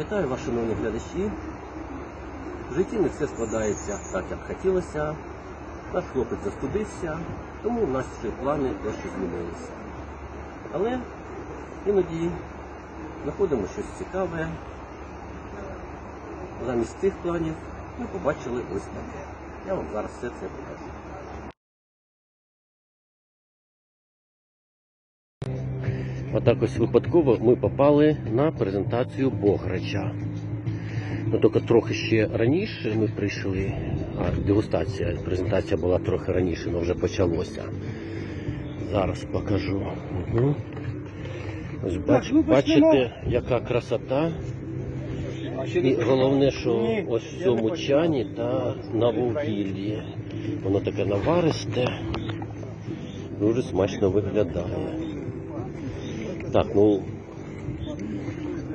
Вітаю вас, шановні глядачі. В житті не все складається так, як хотілося. Наш хлопець застудився, тому наші плани дещо змінилися. Але іноді знаходимо щось цікаве. Замість цих планів ми побачили ось таке. Я вам зараз все це покажу. Отак ось випадково ми попали на презентацію Бограча. Ну, тільки трохи ще раніше ми прийшли, а дегустація, презентація була трохи раніше, але вже почалося. Зараз покажу. Угу. Ось бач, бачите, яка красота. І головне, що ось в цьому чані та на вугіллі. Воно таке наваристе, дуже смачно виглядає. Так, ну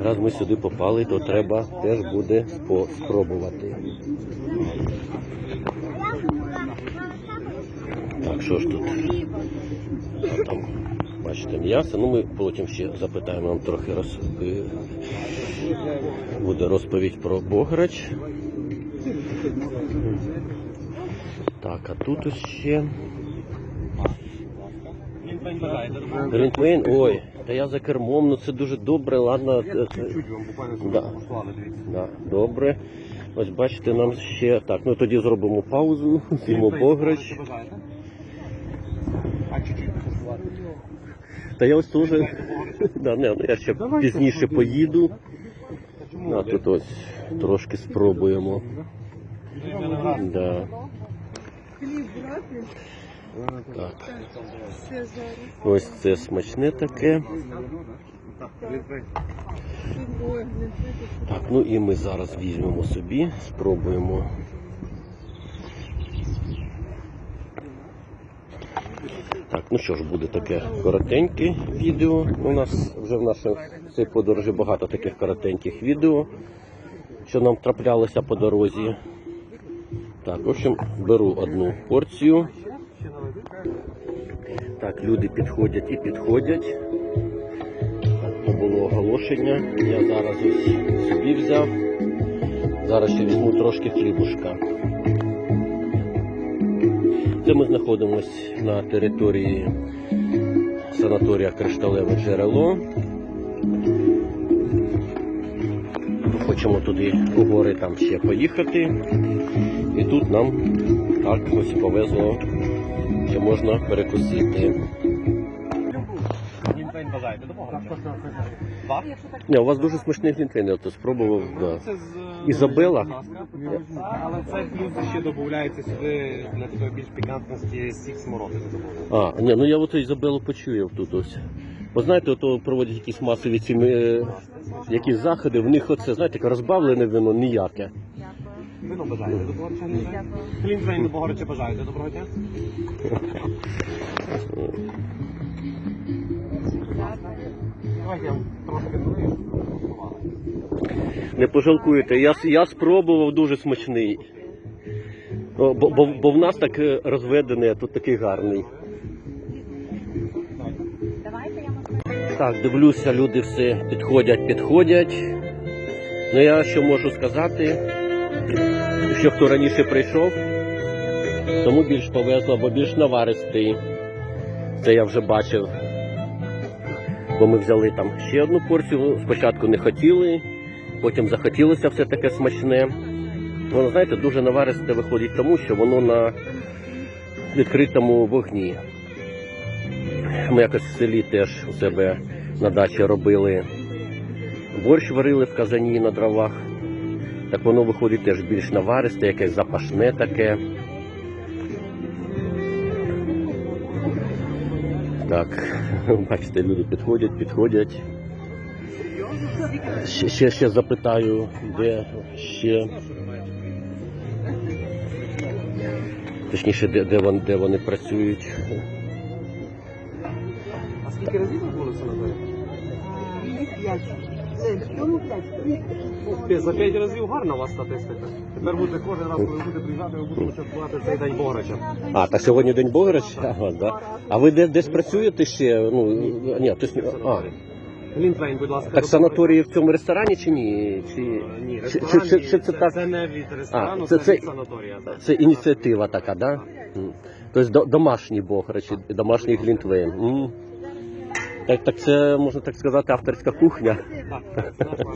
раз ми сюди попали, то треба теж буде спробувати. Так, що ж тут? А, там, бачите, м'ясо. Ну ми потім ще запитаємо нам трохи роз... е, буде розповідь про Бограч. Так, а тут ще. Глінтвейн, ой, та я за кермом, ну це дуже добре, ладно. це- це- Чуть вам буквально Да. послали, дивіться. Да, добре. Ось бачите, нам ще. Так, ну тоді зробимо паузу, з'їмо бажаєте? А чуть-чуть. Та я ось теж. Да, не, ну я ще Давайте пізніше поїду. А тут ось трошки спробуємо. Да. Так. Ось це смачне таке. Так, ну і ми зараз візьмемо собі, спробуємо. Так, ну що ж, буде таке коротеньке відео. У нас вже в нашій подорожі багато таких коротеньких відео, що нам траплялося по дорозі. Так, в общем, беру одну порцію. Так, люди підходять і підходять. Так, було оголошення. Я зараз ось собі взяв. Зараз ще візьму трошки хлібушка. Це ми знаходимося на території санаторія Кришталеве джерело. Хочемо туди у гори там ще поїхати. І тут нам так ось повезло, що можна перекусити. Глінтвейн бажаєте, до Ні, у вас дуже смачний глінтвейн, я то спробував. Да. Це з... Ізабела? Але це плюс ще додається сюди для такої більш пікантності сік смородини. А, ні, ну я от Ізабелу почуяв тут ось. Бо знаєте, ото проводять якісь масові ці е, якісь заходи, в них оце, знаєте, таке розбавлене вино ніяке. Вино бажаєте до Богорча? Глінтвейн до Богорча бажаєте, доброго дня. Давайте я вам трошки налию. Не пожалкуєте, я, с- я спробував дуже смачний. О, бо, бо, бо в нас так е, розведений, а тут такий гарний. Так, дивлюся, люди все підходять, підходять. Ну я що можу сказати, що хто раніше прийшов, тому більш повезло, бо більш наваристий. Це я вже бачив. Бо ми взяли там ще одну порцію. Спочатку не хотіли, потім захотілося все таке смачне. Воно, знаєте, дуже наваристе виходить тому, що воно на відкритому вогні. Ми якось в селі теж у себе на дачі робили. Борщ варили в казані на дровах. Так воно виходить теж більш наваристе, якесь запашне таке. Так, бачите, люди підходять, підходять. Ще, ще, ще запитаю, де ще. Точніше, де, де, вони, де вони працюють. А скільки разів ви були в санаторії? Ух ти, За п'ять разів гарна у вас статистика. Тепер буде кожен раз, коли будете приїжджати, ви будете святкувати цей день Богорача. А, так сьогодні день Богорача? Ага, да. А ви де, десь працюєте ще? Ну, ні, то, а, Глінтвейн, будь ласка. Так санаторії в цьому ресторані чи ні? Чи... Ні, чи- ресторан, чи- ні, чи це так? це не від ресторану, А, це, це- це- від санаторія. так. Це ініціатива така, да? М. Тобто до- домашній бог, речі, домашній глінтвейн. М. Так, так це, можна так сказати, авторська кухня. Так, так.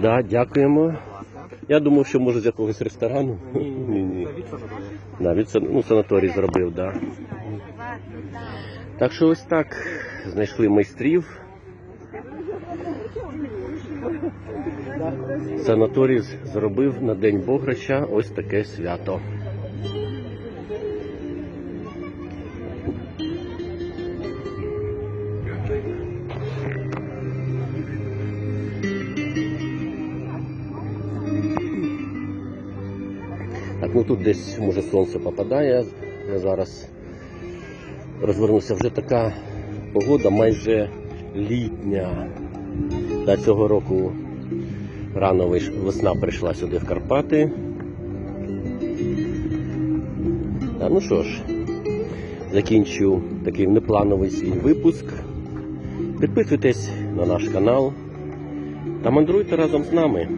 Да, дякуємо. Я думав, що може з якогось ресторану. Ні, ні. Навіть ну, санаторій зробив, да. Так що ось так. Знайшли майстрів. Санаторій зробив на День Бограча ось таке свято. Так, ну тут десь може сонце попадає. Я зараз розвернувся. Вже така погода майже літня. Та цього року рано весна прийшла сюди в Карпати. Та, ну що ж, закінчу такий неплановий свій випуск. Підписуйтесь на наш канал та мандруйте разом з нами.